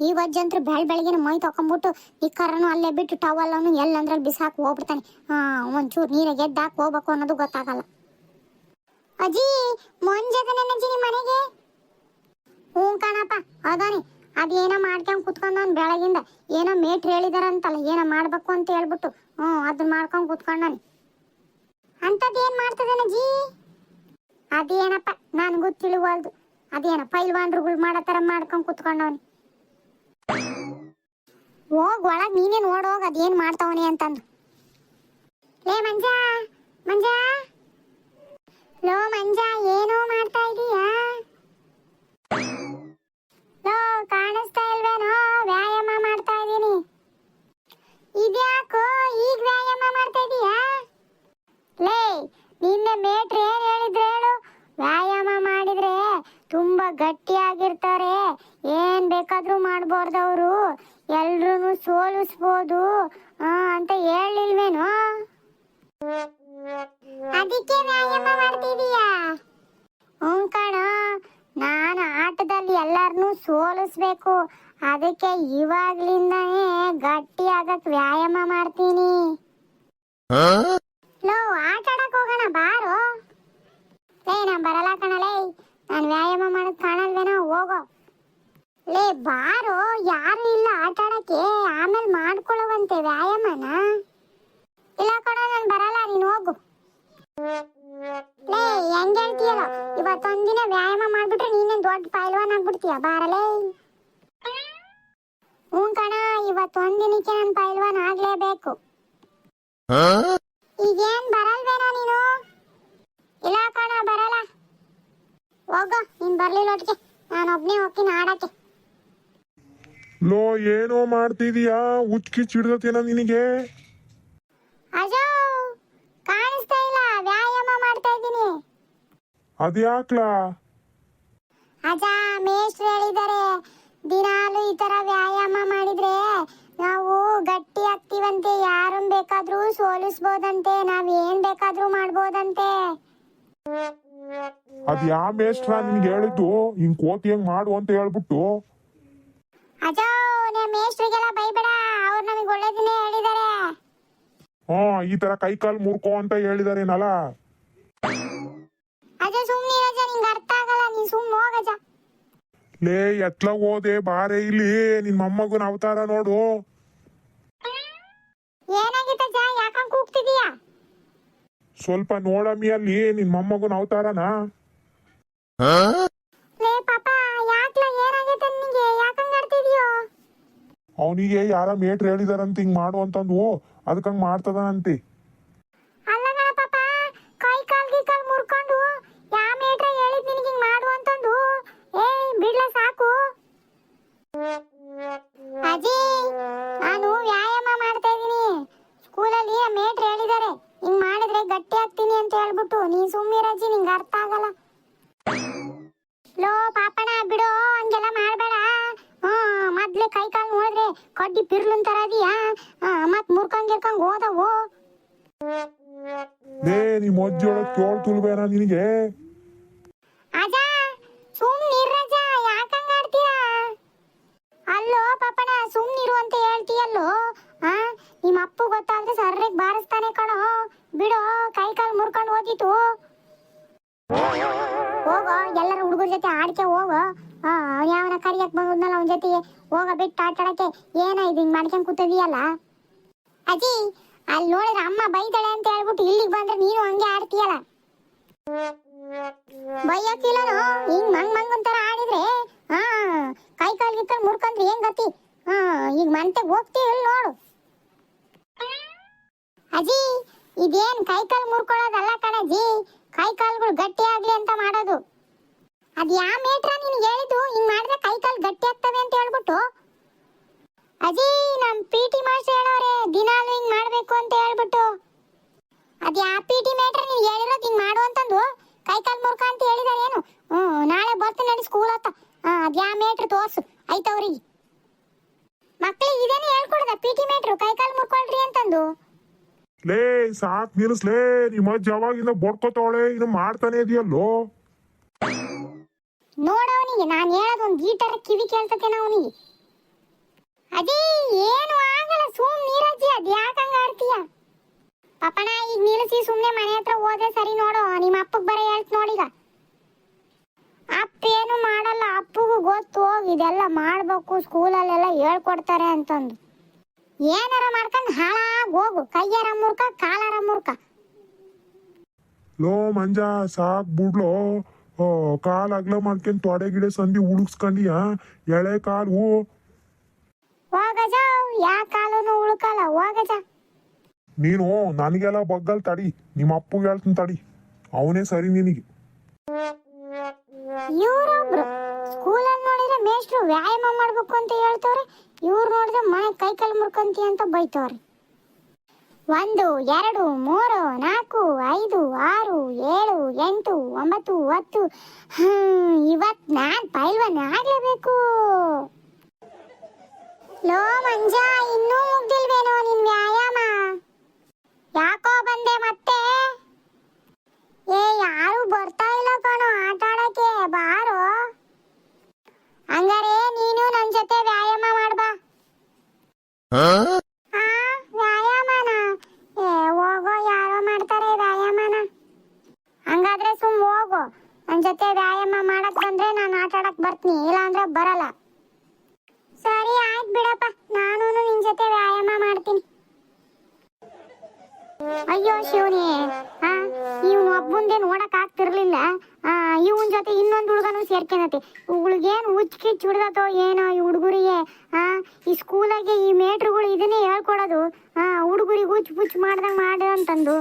ಈ ವಜ್ಜಂತ್ರ ಬೆಳ್ ಬೆಳಗಿನ ಮೈ ತಕೊಂಡ್ಬಿಟ್ಟು ಈ ಕರನು ಅಲ್ಲೇ ಬಿಟ್ಟು ಟವಲ್ಲನು ಎಲ್ಲಂದ್ರಲ್ಲಿ ಬಿಸಾಕಿ ಹೋಗ್ಬಿಡ್ತಾನೆ. ಹಾ, ಒಂಚೂರು ನೀರಾಗ ಎದ್ದಾಕ್ ಹೋಗ್ಬೇಕು ಅನ್ನೋದು ಗೊತ್ತಾಗಲ್ಲ. ಅಜ್ಜಿ ಮೊಂಜದ ಅಜ್ಜಿ ನಿಮ್ಮ ಮನೆಗೆ? ಹ್ಞೂ ಕಣಪ್ಪ ಅದಾನೆ ಅದೇನೋ ಮಾಡ್ಕೊಂಡ್ ಕುತ್ಕೊಂಡವನ್ ಬೆಳಗಿಂದ. ಏನೋ ಮೇಟ್ರ್ ಹೇಳಿದಾರಂತಲ್ಲ, ಏನೋ ಮಾಡ್ಬೇಕು ಅಂತ ಹೇಳ್ಬಿಟ್ಟು. ಹ್ಞೂ ಅದನ್ನ ಮಾಡ್ಕೊಂಡ್ ಕುತ್ಕೊಂಡಾನೆ ಅಂಥದ್ದು ಏನ್ ಮಾಡ್ತದನಜ್ಜಿ ಅದೇನಪ್ಪ, ನನಗೂ ತಿಳುವಲ್ದು. ಅದೇನಪ್ಪ ಪೈಲ್ವಾನ್ರುಗಳು ಮಾಡೋ ಥರ ಮಾಡ್ಕೊಂಡು ಕುತ್ಕೊಂಡವನಿ ಹೋಗ್ ಒಳಗ್ ನೀನೇ ನೋಡೋಗ ಅದೇನ್ ಮಾಡ್ತಾವನಿ ಅಂತಂದು. ಲೇ ಮಂಜಾ ಮಂಜಾ. ಲೋ ಮಂಜ ಏನೋ ಮಾಡ್ತಾ ಇದೀಯಾ ಲೋ ಕಾಣಿಸ್ತಾ ಇಲ್ವೇನೋ ವ್ಯಾಯಾಮ ಮಾಡ್ತಾ ಇದೀನಿ ಇದ್ಯಾಕೋ ಈಗ ವ್ಯಾಯಾಮ ಮಾಡ್ತಾ ಇದೀಯಾ ಲೇ ನಿನ್ನೆ ಮೇಟ್ರ್ ಏನ್ ಹೇಳಿದ್ರೆ ಹೇಳು ವ್ಯಾಯಾಮ ಮಾಡಿದ್ರೆ ತುಂಬಾ ಗಟ್ಟಿಯಾಗಿರ್ತಾರೆ ಏನ್ ಬೇಕಾದ್ರೂ ಮಾಡ್ಬೋರ್ದವ್ರು ಎಲ್ರೂ ಸೋಲಿಸ್ಬೋದು ಅಂತ ಹೇಳಿಲ್ವೇನೋ ಅದಕ್ಕೆ ವ್ಯಾಯಾಮ ಮಾಡ್ತಿದೀಯಾ? ಹ್ಞೂ ಕಣ ನಾನು ಆಟದಲ್ಲಿ ಎಲ್ಲರನ್ನೂ ಸೋಲಿಸ್ಬೇಕು. ಅದಕ್ಕೆ ಇವಾಗ್ಲಿಂದಾನೇ ಗಟ್ಟಿ ಆಗಕ್ ವ್ಯಾಯಾಮ ಮಾಡ್ತೀನಿ. ಲೋ ಆಟ ಆಡಕ್ ಹೋಗೋಣ ಬಾರೋ. ಲೇ ನಾ ಬರಲ್ಲ ಕಣಲೇ ನಾನು ವ್ಯಾಯಾಮ ಮಾಡಕ್ ಕಾಣಲ್ವೇನೋ ಹೋಗೋ. ಲೇ ಬಾರೋ. ಯಾರು ಇಲ್ಲ ಆಟ ಆಡಕ್ಕೆ ಆಮೇಲೆ ಮಾಡ್ಕೊಳ್ಳುವಂತೆ ವ್ಯಾಯಾಮನ? ಇಲ್ಲ ಕಣ ನಾನು ಬರಲ್ಲ ನೀನು ಹೋಗು. ಲೇ ಹೆಂಗ್ ಹೇಳ್ತೀಯಲ್ಲ? ಇವತ್ತೊಂದಿನ ವ್ಯಾಯಾಮ ಮಾಡ್ಬಿಟ್ರೆ ನೀನೇನ್ ದೊಡ್ಡ ಪೈಲ್ವಾನ್ ಆಗ್ಬಿಡ್ತೀಯ? ಬಾರಲೇ. ಹ್ಞೂ ಕಣ ಇವತ್ತೊಂದಿನಕ್ಕೆ ನಾನು ಪೈಲ್ವಾನ್ ಆಗ್ಲೇಬೇಕು. ಈಗೇನ್ ಬರಲ್ವೇನೋ ನೀನು? ಇಲ್ಲ ಕಣ ಬರಲ್ಲ. ಹೋಗೋ ನೀನ್ ಬರ್ಲಿಲ್ಲ ಒಟ್ಟಿಗೆ. ನಾನು ಒಬ್ನೇ ಹೋಗ್ತೀನಿ ಆಡಕ್ಕೆ. ಲೋ ಏನೋ ಮಾಡ್ತಿದೀಯಾ? ಉಚ್ಕಿ ಚಿಡ್ದತೇನ ನಿನಗೆ? ಅಜೋ ಕಾಣಿಸ್ತಾ ಇಲ್ಲ. ವ್ಯಾಯಾಮ ಮಾಡ್ತಾ ಇದ್ದೀನಿ. ಅದ್ಯಾಕ್ಲಾ? ಅಜ ಮೇಷ್ಟ್ರು ಹೇಳಿದ್ದಾರೆ. ದಿನಾಲು ಈ ತರ ವ್ಯಾಯಾಮ ಮಾಡಿದ್ರೆ ನಾವು ಗಟ್ಟಿ ಆಗ್ತೀವಂತೆ. ಯಾರು ಬೇಕಾದ್ರೂ ಸೋಲಿಸ್ಬೋದಂತೆ. ನಾವ್ ಏನ್ ಬೇಕಾದ್ರೂ ಮಾಡ್ಬೋದಂತೆ. ಅದ್ ಯಾ ಮೇಷ್ಟ್ರ ನಿನ್ಗೆ ಹೇಳಿದ್ದು? ಹಿಂಗ್ ಕೋತಿ ಹೆಂಗ್ ಮಾಡು ಅಂತ ಹೇಳ್ಬಿಟ್ಟು. ಅಜೋ ನಿಮ್ಮ ಮೇಷ್ಟ್ರಿಗೆಲ್ಲ ಬೈಬೇಡ ಅವ್ರು ನಮಗೆ ಒಳ್ಳೇದನ್ನೇ ಹೇಳಿದ್ದಾರೆ ಹ್ಮ್ ಈ ತರ ಕೈ ಕಾಲು ಮುರ್ಕೋ ಅಂತ ಹೇಳಿದಾರೇನಲ್ಲ ಅಜ ಸುಮ್ನೆ ಅಜ ನಿಂಗೆ ಅರ್ಥ ಆಗಲ್ಲ. ನೀನ್ ಸುಮ್ನೆ ಹೋಗಜ ಲೇ ಎತ್ಲ ಹೋದೆ ಬಾರೆ ಇಲ್ಲಿ. ನಿನ್ ಮೊಮ್ಮಗನ ಅವತಾರ ನೋಡು. ಏನಾಗಿತ್ತಜ್ಜ ಯಾಕಂಗ್ ಕೂಗ್ತಿದೀಯಾ? ಸ್ವಲ್ಪ ನೋಡಮ್ಮಿ ಅಲ್ಲಿ ನಿನ್ ಮೊಮ್ಮಗನ ಅವತಾರನ? ಅವನಿಗೆ ಯಾರ ಮೇಟ್ರ್ ಹೇಳಿದಾರಂತ ಹಿಂಗ್ ಮಾಡು ಅಂತಂದು ಅದಕ್ಕಂಗ್ ಮಾಡ್ತದನಂತೆ. ಅಲ್ಲ ಕಣ ಪಾಪ ಕೈ ಕಾಲ್ ಗೀ ಮುರ್ಕೊಂಡು, ಯಾ ಮೇಟ್ರ ಹೇಳಿದ್ ನಿನಗೆ ಹಿಂಗ್ ಮಾಡಿದ್ರೆ ಗಟ್ಟಿ ಆಗ್ತೀನಿ ಅಂತ ಹೇಳ್ಬಿಟ್ಟು ನೀ ಸುಮ್ಮಿರಜ್ಜಿ ನಿಂಗೆ ಅರ್ಥ ಆಗಲ್ಲ. ಲೋ ಪಾಪಣ ಬಿಡೋ, ಹಂಗೆಲ್ಲ ಮಾಡ್ಬೇಡ. ಮೊದ್ಲೇ ಕೈ ಕಾಲು ನೋಡಿದ್ರೆ ಕಡ್ಡಿ ಪಿರ್ಲನ್ ತರ ಅದೀಯಾ? ಮತ್ ಮುರ್ಕಂಗ್ ಗಿರ್ಕಂಗ್ ಹೋದವು. ದೇ ನಿಮ್ ಅಜ್ಜಿ ಒಳಗ್ ತೋಳ್ ತುಲ್ಬೇನ ನಿನಗೆ? ಅಜ ಸುಮ್ನಿರಜ ಯಾಕಂಗ ಆಡ್ತೀರಾ? ಅಲ್ಲೋ ಪಾಪಣ ಸುಮ್ನಿರು ಅಂತ ಹೇಳ್ತೀಯಲ್ಲೋ? ಆ ನಿಮ್ಮ ಅಪ್ಪು ಗೊತ್ತಾದ್ರೆ ಸರ್ರಿಗೆ ಬಾರಿಸ್ತಾನೆ ಕಣೋ. ಬಿಡೋ ಕೈ ಕಾಲು ಮುರ್ಕೊಂಡು ಹೋದಿತ್ತು ಹೋಗೋ ಎಲ್ಲರೂ ಹುಡುಗರ ಜೊತೆ ಆಡ್ಕೆ ಹೋಗೋ. ಆ ಯಾವನ ಕರಿಯಕ್ ಬಂದ್ನಲ್ಲ ಅವನ ಜೊತೆಗೆ ಹೋಗ ಬಿಟ್ಟು ಆಟ ಆಡಕ್ಕೆ ಏನ ಇದು ಹಿಂಗ್ ಮಾಡ್ಕೊಂಡ್ ಕೂತದಿಯಲ್ಲ? ಅಜ್ಜಿ ಅಲ್ಲಿ ನೋಡಿದ್ರೆ ಅಮ್ಮ ಬೈತಾಳೆ ಅಂತ ಹೇಳ್ಬಿಟ್ಟು ಇಲ್ಲಿಗೆ ಬಂದ್ರೆ ನೀನು ಹಂಗೆ ಆಡ್ತೀಯಲ್ಲ? ಬೈಯಕ್ಕಿಲ್ಲನು ಹಿಂಗ್ ಮಂಗ್ ಮಂಗ್ ಒಂಥರ ಆಡಿದ್ರೆ ಹಾ ಕೈ ಕಾಲ್ ಗಿಕ್ಕಲ್ ಮುರ್ಕಂದ್ರೆ ಏನ್ ಗತಿ? ಹಾ ಈಗ ಮಂತೆಗ್ ಹೋಗ್ತೀವಿ ಇಲ್ಲಿ ನೋಡು. ಅಜ್ಜಿ ಇದೇನ್ ಕೈ ಕಾಲ್ ಮುರ್ಕೊಳ್ಳೋದಲ್ಲ ಕಣಜ್ಜಿ ಕೈ ಕಾಲ್ಗಳು ಗಟ್ಟಿ ಆಗ್ಲಿ ಅಂತ ಮಾಡೋದು. ಅದ್ ಯಾ ಮೇಟ್ರ ನೀನ್ ಹೇಳಿದ್ದು? ಹಿಂಗ್ ಮಾಡಿದ್ರೆ ಕೈ ಕಾಲ್ ಗಟ್ಟಿ ಆಗ್ತವೆ ಅಂತ ಹೇಳ್ಬಿಟ್ಟು. ಅಜಿ, ನಮ್ ಪಿ ಟಿ ಮಾಸ್ಟರ್ ಹೇಳೋರೆ, ದಿನಾಲು ಹಿಂಗ್ ಮಾಡ್ಬೇಕು ಅಂತ ಹೇಳ್ಬಿಟ್ಟು. ಅದ್ ಯಾ ಪಿ ಟಿ ಮೇಟ್ರ್ ನೀನ್ ಹೇಳಿರೋದು ಹಿಂಗ್ ಮಾಡು ಅಂತಂದು? ಕೈ ಕಾಲ್ ಮುರ್ಕ ಅಂತ ಹೇಳಿದಾರೆ ಏನು? ಹ್ಮ್, ನಾಳೆ ಬರ್ತೀನಿ ನಡಿ ಸ್ಕೂಲ್ ಹತ್ತ ಅದ್ ಯಾ ಮೇಟ್ರ್ ತೋರ್ಸು. ಐತವ್ರಿಗೆ ಮಕ್ಳಿಗೆ ಇದೇನೆ ಹೇಳ್ಕೊಡದ? ಪಿ ಟಿ ಮೇಟ್ರು ಕೈ ಕಾಲ್ ಮುರ್ಕೊಳ್ರಿ ಅಂತಂದು. ಲೇ, ಸಾಕ್ ನಿಲ್ಸ್ಲೇ ನಿಮ್ಮ ಅಜ್ಜಿ ಅವಾಗಿಂದ ಬಡ್ಕೋತಾವಳೆ? ಇನ್ನು ಮಾಡ್ತಾನೆ ಇದೆಯಲ್ಲೋ? ನೋಡವನಿಗೆ, ನಾನು ಹೇಳೋದು ಒಂದು ಗೀಟರ್ ಕಿವಿ ಕೇಳ್ತತೇನ ಅವನಿಗೆ. ಅದೇ, ಏನು ಆಗಲ್ಲ, ಸುಮ್ ನೀರಜ್ಜಿ, ಅದ್ ಯಾಕಂಗ ಆಡ್ತೀಯ? ಪಪ್ಪಣ ಈಗ ನಿಲ್ಲಿಸಿ ಸುಮ್ನೆ ಮನೆ ಹತ್ರ ಹೋದ್ರೆ ಸರಿ ನೋಡು, ನಿಮ್ಮ ಅಪ್ಪಗ್ ಬರ ಹೇಳ್ತ ನೋಡೀಗ ಅಪ್ಪ ಏನು ಮಾಡಲ್ಲ, ಅಪ್ಪಗೂ ಗೊತ್ತು, ಹೋಗಿ ಇದೆಲ್ಲ ಮಾಡ್ಬೇಕು, ಸ್ಕೂಲಲ್ಲೆಲ್ಲ ಹೇಳ್ಕೊಡ್ತಾರೆ ಅಂತಂದು. ಏನಾರ ಮಾಡ್ಕೊಂಡು ಹಾಳಾಗ್ ಹೋಗು, ಕೈಯಾರ ಮುರ್ಕ, ಕಾಲಾರ ಮುರ್ಕ. ಲೋ ಮಂಜ, ಸಾಕ್ ಬಿಡ್ಲೋ. ಓ ಕಾಲ್ ಅಗ್ಲ ಮಾಡ್ಕೊಂಡ್ ತೊಡೆ ಗಿಡ ಸಂಧಿ ಉಳುಕ್ಸ್ಕೊಂಡಿಯ ಎಳೆ ಕಾಲು ಹೂ. ನೀನು ನನಗೆಲ್ಲ ಬಗ್ಗಲ್ ತಡಿ ನಿಮ್ಮ ಅಪ್ಪಗೆ ಹೇಳ್ತೀನಿ ತಡಿ ಅವನೇ ಸರಿ ನಿನಗೆ. ಇವ್ರೊಬ್ರು ಸ್ಕೂಲಲ್ಲಿ ನೋಡಿದ್ರೆ ಮೇಷ್ಟ್ರು ವ್ಯಾಯಾಮ ಮಾಡ್ಬೇಕು ಅಂತ ಹೇಳ್ತವ್ರೆ ಇವ್ರು ನೋಡಿದ್ರೆ ಮನೆ ಕೈ ಕಾಲು ಮುರ್ಕೊಂತಿ ಅಂತ ಬೈತವ್ರೆ. ಒಂದು, ಎರಡು, ಮೂರು, ನಾಲ್ಕು, ಐದು, ಆರು, ಏಳು, ಎಂಟು, ಒಂಬತ್ತು, ಹತ್ತು. ಇವತ್ ನಾನ್ ಪೈಲ್ವನ್ ಆಗ್ಲೇಬೇಕು. ಲೋ ಮಂಜ, ಇನ್ನೂ ಮುಗ್ದಿಲ್ವೇನೋ ನಿನ್ ವ್ಯಾಯಾಮ ಯಾಕೋ ಬಂದೆ ಮತ್ತೆ ಏ ಯಾರು ಬರ್ತಾ ಇಲ್ಲ ಕಣೋ ಆಟ ಆಡಕ್ಕೆ ಬಾರೋ ಹಂಗಾರೆ ನೀನು ನನ್ ಜೊತೆ ವ್ಯಾಯಾಮ ಮಾಡ್ಬಾ ಆ ವ್ಯಾಯಾಮನ ಏ ಹೋಗೋ ಯಾರೋ ಮಾಡ್ತಾರೆ ವ್ಯಾಯಾಮನ ಹಂಗಾದ್ರೆ ಸುಮ್ ಹೋಗು ನನ್ ಜೊತೆ ವ್ಯಾಯಾಮ ಮಾಡಕ್ ಬಂದ್ರೆ ನಾನು ಆಟ ಆಡಕ್ ಬರ್ತೀನಿ ಇಲ್ಲ ಅಂದ್ರೆ ಬರಲ್ಲ. ಸರಿ, ಆಯ್ತು ಬಿಡಪ್ಪ. ನಾನು ನಿನ್ ಜೊತೆ ವ್ಯಾಯಾಮ ಮಾಡ್ತೀನಿ. ಅಯ್ಯೋ, ಶಿವನಿ. ಆ, ಇವ್ನು ಒಬ್ಬಂದೇ ನೋಡಕ್ ಆಗ್ತಿರ್ಲಿಲ್ಲ. ಇವನ್ ಜೊತೆ ಇನ್ನೊಂದು ಹುಡುಗನು ಸೇರ್ಕೊಂಡತಿ ಇವಳಿಗೇನು ಹುಚ್ಚ ಕಿಚ್ ಏನೋ ಈ ಹುಡುಗರಿಗೆ? ಹಾ ಈ ಸ್ಕೂಲಾಗೆ ಈ ಮೇಟ್ರುಗಳು ಇದನ್ನೇ ಹೇಳ್ಕೊಡೋದು. ಹಾ ಹುಡುಗರಿಗೆ ಹುಚ್ಚ ಪುಚ್ಚು ಮಾಡ್ದಂಗೆ ಮಾಡು ಅಂತಂದು.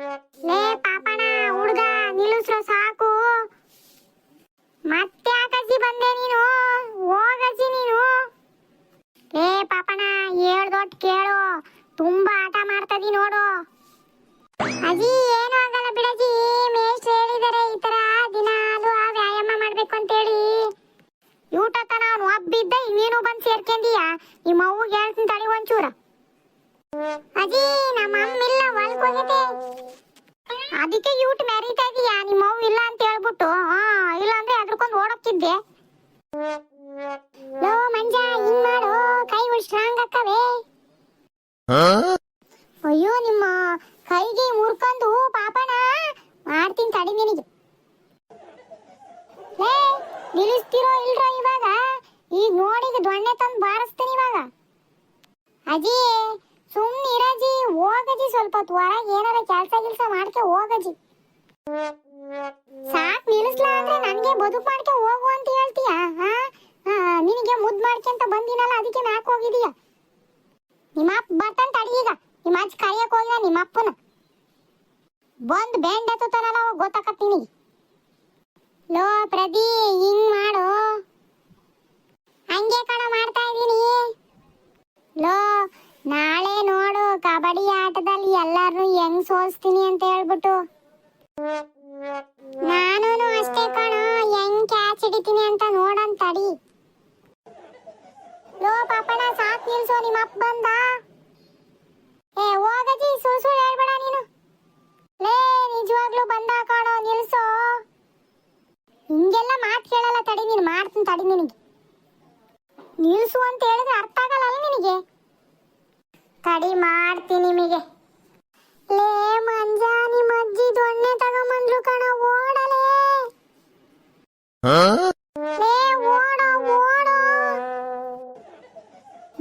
ಲೇ ಪಾಪಣ ಹುಡುಗ, ನಿಲ್ಲಿಸ್ರೋ ಸಾಕು. ಮತ್ತೆ ಯಾಕಜ್ಜಿ ಬಂದೆ ನೀನು? ಹೋಗಜ್ಜಿ ನೀನು? ಲೇ ಪಾಪಣ ಹೇಳ್ದೊಟ್ಟು ಕೇಳು. ತುಂಬಾ ಆಟ ಮಾಡ್ತದಿ ನೋಡು. ಅಜ್ಜಿ ಏನು ಆಗಲ್ಲ ಬಿಡಜ್ಜಿ ಮೇಷ್ಟ್ರು ಹೇಳಿದಾರೆ ಈ ತರ. ದಿನಾಲು ವ್ಯಾಯಾಮ ಮಾಡ್ಬೇಕು ಅಂತೇಳಿ. ಊಟತ ನಾನು ಒಬ್ಬಿದ್ದ ನೀನು ಬಂದು ಸೇರ್ಕೊಂಡೀಯ? ನಿಮ್ಮ ಅವ್ವಗೆ ಹೇಳ್ತೀನಿ ತಡಿ ಒಂಚೂರ. ಅಜ್ಜಿ ನಮ್ಮ ಅಮ್ಮ ಇಲ್ಲ, ಹೊಲ್ಕ್ ನಿಲ್ಲಿಸ್ತಿರೋ ಇಲ್ರೋ ಇವಾಗ? ಈಗ ನೋಡಿದ ದೊಣ್ಣೆ ತಂದು ಬಾರಿಸ್ತೀನಿ ಇವಾಗ. ಅಜ್ಜಿ ಸುಮ್ಮನೆ ಇರಜಿ ಹೋಗಜ್ಜಿ ಸ್ವಲ್ಪ ಹೊತ್ತು. ಹೊರಗೆ ಏನಾರ ಕೆಲಸ ಗಿಲ್ಸ ಮಾಡ್ಕೆ ಹೋಗಜಿ ಸಾಕ್ ನಿಲ್ಲಿಸ್ಲಾ ಅಂದ್ರೆ ನನಗೆ ಬದುಕು ಮಾಡ್ಕೆ ಹೋಗು ಅಂತ ಹೇಳ್ತೀಯ? ಹಾ? ನಿನಗೆ ಮುದ್ದು ಮಾಡ್ಕೊಂತ ಬಂದಿನಲ್ಲ, ಅದಕ್ಕೆ ಮ್ಯಾಕ್ ಹೋಗಿದೀಯ? ನಿಮ್ಮ ಅಪ್ಪ ಬರ್ತಂತ ತಡಿ ಈಗ. ನಿಮ್ಮ ಅಜ್ಜಿ ಕರೆಯಕ್ಕೆ ಹೋಗಿದ ನಿಮ್ಮ ಅಪ್ಪನ. ಬಂದ್ ಬೆಂಡ್ ಎತ್ತುತ್ತಾನಲ್ಲ ಗೊತ್ತಾಕತ್ತೀನಿ ಲೋ ಪ್ರದಿ ಹಿಂಗ್ ಮಾಡು. ಹಂಗೆ ಕಣ, ಮಾಡ್ತಾ ಇದೀನಿ ಲೋ, ನಾಳೆ ನೋಡು ಕಬಡ್ಡಿ ಆಟದಲ್ಲಿ ಎಲ್ಲಾರು ಹೆಂಗ್ ಸೋಲ್ಸ್ತೀನಿ ಅಂತ ಹೇಳ್ಬಿಟ್ಟು. ನಾನು ಅಷ್ಟೇ ಕಣ, ಹೆಂಗ್ ಕ್ಯಾಚ್ ಹಿಡಿತೀನಿ ಅಂತ ನೋಡನ್ ತಡಿ. ಲೋ ಪಾಪಣ ಸಾಕ್ ನಿಲ್ಸೋ, ನಿಮ್ಮ ಅಪ್ಪ ಬಂದ. ಏ ಹೋಗಜಿ ಸುಳ್ಳು ಸುಳ್ ಹೇಳ್ಬೇಡ ನೀನು. ಲೇ, ನಿಜವಾಗ್ಲೂ ಬಂದ ಕಾಣೋ, ನಿಲ್ಸೋ. ಹಿಂಗೆಲ್ಲ ಮಾತು ಕೇಳಲ್ಲ ತಡಿ, ನೀನು ಮಾಡ್ತೀನಿ ತಡಿ ನಿನಗೆ. ನಿಲ್ಸು ಅಂತ ಹೇಳಿದ್ರೆ ಅರ್ಥ ಆಗಲ್ಲ ನಿನಗೆ. ತಡಿ, ಮಾಡ್ತೀನಿ ನಿಮಗೆ. ಲೇ ಮಂಜ ನಿಮ್ಮ ಅಜ್ಜಿ ದೊಣ್ಣೆ ತಗೊಂಬಂದ್ರು ಕಣ, ಓಡಲೇ. ಓಡ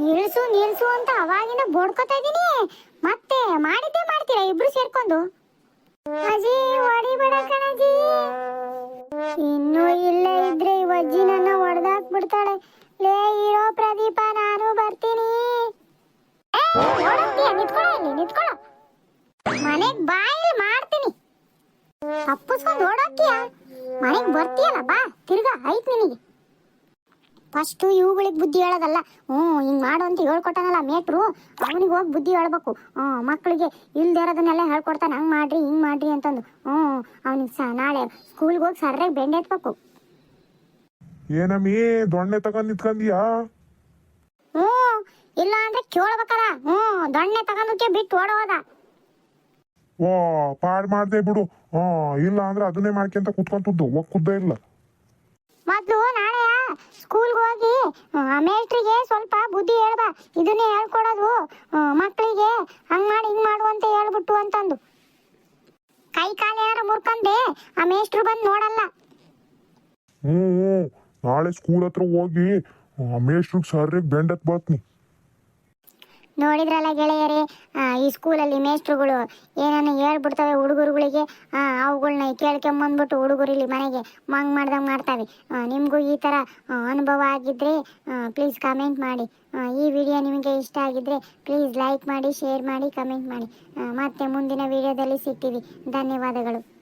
ನಿಲ್ಸು ನಿಲ್ಸು ಅಂತ ಅವಾಗಿಂದ ಬೋಡ್ಕೋತಾ ಇದೀನಿ. ಮತ್ತೆ ಮಾಡಿದ್ದೆ ಮಾಡ್ತೀರಾ ಇಬ್ರು ಸೇರ್ಕೊಂಡು? ಅಜ್ಜಿ ಹೊಡಿಬೇಡ ಕಣಜ್ಜಿ ಇನ್ನು ಇಲ್ಲೇ ಇದ್ರೆ ಈ ಅಜ್ಜಿ ನನ್ನ ಹೊಡೆದಾಕ್ ಬಿಡ್ತಾಳೆ ಲೇ, ಇರೋ ಪ್ರದೀಪ, ನಾನು ಬರ್ತೀನಿ. ಮನೆಗ್ ಬಾಯಿ ಮಾಡ್ತೀನಿ. ತಪ್ಪಿಸ್ಕೊಂಡು ಓಡೋಕ್ಕಿಯ ಮನೆಗ್ ಬರ್ತೀಯಲ್ಲ, ಬಾ, ತಿರ್ಗಾ, ಐತ್ ನಿನಗೆ. ಫಸ್ಟ್ ಇವುಗಳಿಗೆ ಬುದ್ಧಿ ಹೇಳೋದಲ್ಲ. ಹ್ಞೂ ಹಿಂಗೆ ಮಾಡು ಅಂತ ಹೇಳ್ಕೊಟ್ಟಾನಲ್ಲ ಮೇಟ್ರು. ಅವನಿಗೆ ಹೋಗಿ ಬುದ್ಧಿ ಹೇಳ್ಬೇಕು. ಹ್ಞೂ ಮಕ್ಕಳಿಗೆ ಇಲ್ದೇ ಇರೋದನ್ನೆಲ್ಲ ಹೇಳ್ಕೊಡ್ತಾನೆ. ಹಂಗೆ ಮಾಡ್ರಿ ಹಿಂಗೆ ಮಾಡ್ರಿ ಅಂತಂದು. ಹ್ಞೂ ಅವನಿಗೆ ಸ ನಾಳೆ ಸ್ಕೂಲ್ಗೆ ಹೋಗಿ ಸರ್ರಾಗಿ ಬೆಂಡೆ ಎತ್ಬೇಕು. ಏನಮ್ಮಿ ದೊಣ್ಣೆ ತಗೊಂಡ್ ನಿಂತ್ಕಂದಿಯಾ? ಹ್ಞೂ ಇಲ್ಲ ಅಂದ್ರೆ ಕೇಳ್ಬೇಕಲ್ಲ. ಹ್ಞೂ ದೊಣ್ಣೆ ತಗೊಂಡಕ್ಕೆ ಬಿಟ್ಟು ಓಡೋದ. ಓ ಪಾಡ್ ಮಾಡ್ದೆ ಬಿಡು. ಹ್ಞೂ ಇಲ್ಲ ಅಂದ್ರೆ ಅದನ್ನೇ ಮಾಡ್ಕೊಂತ ಕುತ್ಕೊಂತದ್ದು ಹೋಗ್ ಕುದ್ದ ಇಲ್ಲ. ಮೊದ್ಲು ಸ್ಕೂಲ್ಗೆ ಹೋಗಿ ಮೇಸ್ಟ್ರಿಗೆ ಸ್ವಲ್ಪ ಬುದ್ಧಿ ಹೇಳ್ಬಾ. ಇದನ್ನೇ ಹೇಳ್ಕೊಡೋದು. ಮಕ್ಕಳಿಗೆ ಹಂಗೆ ಮಾಡಿ, ಹಿಂಗ್ ಮಾಡು ಅಂತ ಹೇಳ್ಬಿಟ್ಟು ಅಂತಂದು. ಕೈ ಕಾಲು ಏನಾರ ಮುರ್ಕೊಂಡೆ ಆ ಮೇಸ್ಟ್ರು ಬಂದು ನೋಡಲ್ಲ. ಹ್ಞೂ ನಾಳೆ ಸ್ಕೂಲ್ ಹತ್ರ ಹೋಗಿ ಮೇಷ್ಟ್ರಿಗೆ ಸರ್ರಿಗೆ ಬೆಂಡತ್ ಬರ್ತೀನಿ ನೋಡಿದ್ರಲ್ಲ ಗೆಳೆಯರೇ? ಈ ಸ್ಕೂಲಲ್ಲಿ ಮೇಸ್ಟ್ರುಗಳು ಏನನ್ನ ಹೇಳ್ಬಿಡ್ತವೆ ಹುಡುಗರುಗಳಿಗೆ. ಅವುಗಳನ್ನ ಕೇಳ್ಕೊಂಬಂದ್ಬಿಟ್ಟು ಹುಡುಗರು ಇಲ್ಲಿ ಮನೆಗೆ ಮಂಗ್ ಮಾಡ್ದಂಗೆ ಮಾಡ್ತವೆ. ನಿಮ್ಗೂ ಈ ಥರ ಅನುಭವ ಆಗಿದ್ರೆ ಪ್ಲೀಸ್ ಕಮೆಂಟ್ ಮಾಡಿ. ಈ ವಿಡಿಯೋ ನಿಮಗೆ ಇಷ್ಟ ಆಗಿದ್ರೆ ಪ್ಲೀಸ್ ಲೈಕ್ ಮಾಡಿ ಶೇರ್ ಮಾಡಿ ಕಮೆಂಟ್ ಮಾಡಿ. ಮತ್ತೆ ಮುಂದಿನ ವಿಡಿಯೋದಲ್ಲಿ ಸಿಗ್ತೀವಿ. ಧನ್ಯವಾದಗಳು.